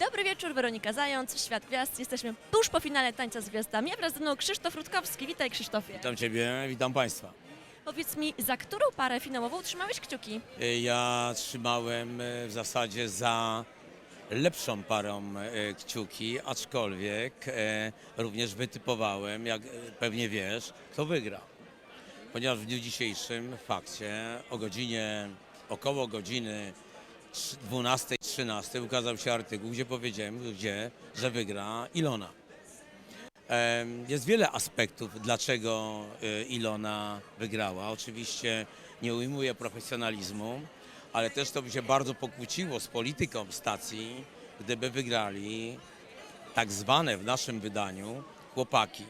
Dobry wieczór, Weronika Zając, Świat Gwiazd. Jesteśmy tuż po finale Tańca z Gwiazdami, a wraz ze mną Krzysztof Rutkowski. Witaj Krzysztofie. Witam Ciebie, witam Państwa. Powiedz mi, za którą parę finałową trzymałeś kciuki? Y, Ja trzymałem y, w zasadzie za lepszą parą y, kciuki, aczkolwiek również wytypowałem, jak pewnie wiesz, kto wygra. Ponieważ w dniu dzisiejszym, w fakcie, o godzinie, około godziny 12-13 ukazał się artykuł, gdzie powiedziałem, gdzie, że wygra Ilona. Jest wiele aspektów, dlaczego y, Ilona wygrała. Oczywiście nie ujmuję profesjonalizmu, ale też to by się bardzo pokłóciło z polityką stacji, gdyby wygrali tak zwane w naszym wydaniu chłopaki.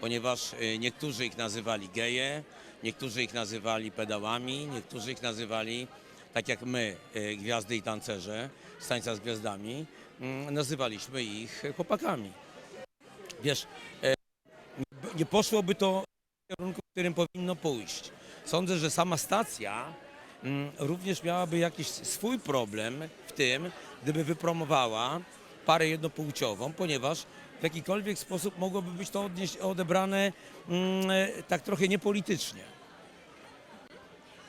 Ponieważ y, niektórzy ich nazywali geje, niektórzy ich nazywali pedałami, niektórzy ich nazywali, tak jak my, y, gwiazdy i tancerze z tańca z gwiazdami, mm, nazywaliśmy ich chłopakami wiesz, e, nie poszłoby to w kierunku, w którym powinno pójść. Sądzę, że sama stacja mm, również miałaby jakiś swój problem w tym, gdyby wypromowała parę jednopłciową, ponieważ w jakikolwiek sposób mogłoby być to odebrane mm, e, tak trochę niepolitycznie.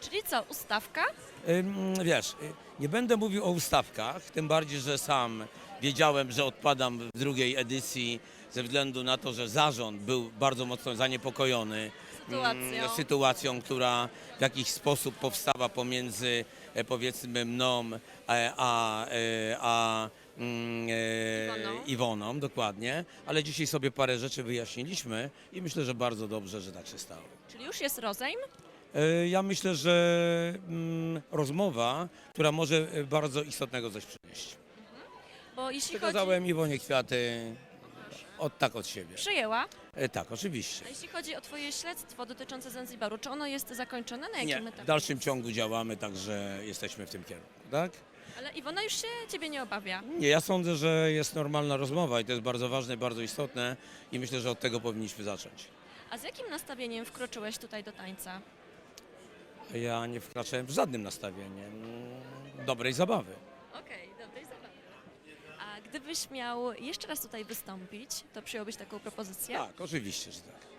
Czyli co, ustawka? Ym, Wiesz, y, nie będę mówił o ustawkach, tym bardziej, że sam wiedziałem, że odpadam w drugiej edycji ze względu na to, że zarząd był bardzo mocno zaniepokojony Sytuacją. mm, sytuacją która w jakiś sposób powstała pomiędzy e, powiedzmy mną e, a, e, a mm, e, Iwoną. Iwoną, dokładnie, ale dzisiaj sobie parę rzeczy wyjaśniliśmy i myślę, że bardzo dobrze, że tak się stało. Czyli już jest rozejm? E, Ja myślę, że mm, rozmowa, która może e, bardzo istotnego coś przynieść. Bo jeśli chodzi... Przekazałem Iwonie kwiaty od, tak od siebie. Przyjęła. E, Tak, oczywiście. A jeśli chodzi o twoje śledztwo dotyczące Zanzibaru, czy ono jest zakończone? Na Nie, jakim w etapie? dalszym ciągu działamy, także jesteśmy w tym kierunku, tak? Ale Iwona już się ciebie nie obawia. Nie, ja sądzę, że jest normalna rozmowa i to jest bardzo ważne, bardzo istotne i myślę, że od tego powinniśmy zacząć. A z jakim nastawieniem wkroczyłeś tutaj do tańca? Ja nie wkraczałem w żadnym nastawieniem dobrej zabawy. Okej, dobrej zabawy. A gdybyś miał jeszcze raz tutaj wystąpić, to przyjąłbyś taką propozycję? Tak, oczywiście, że tak.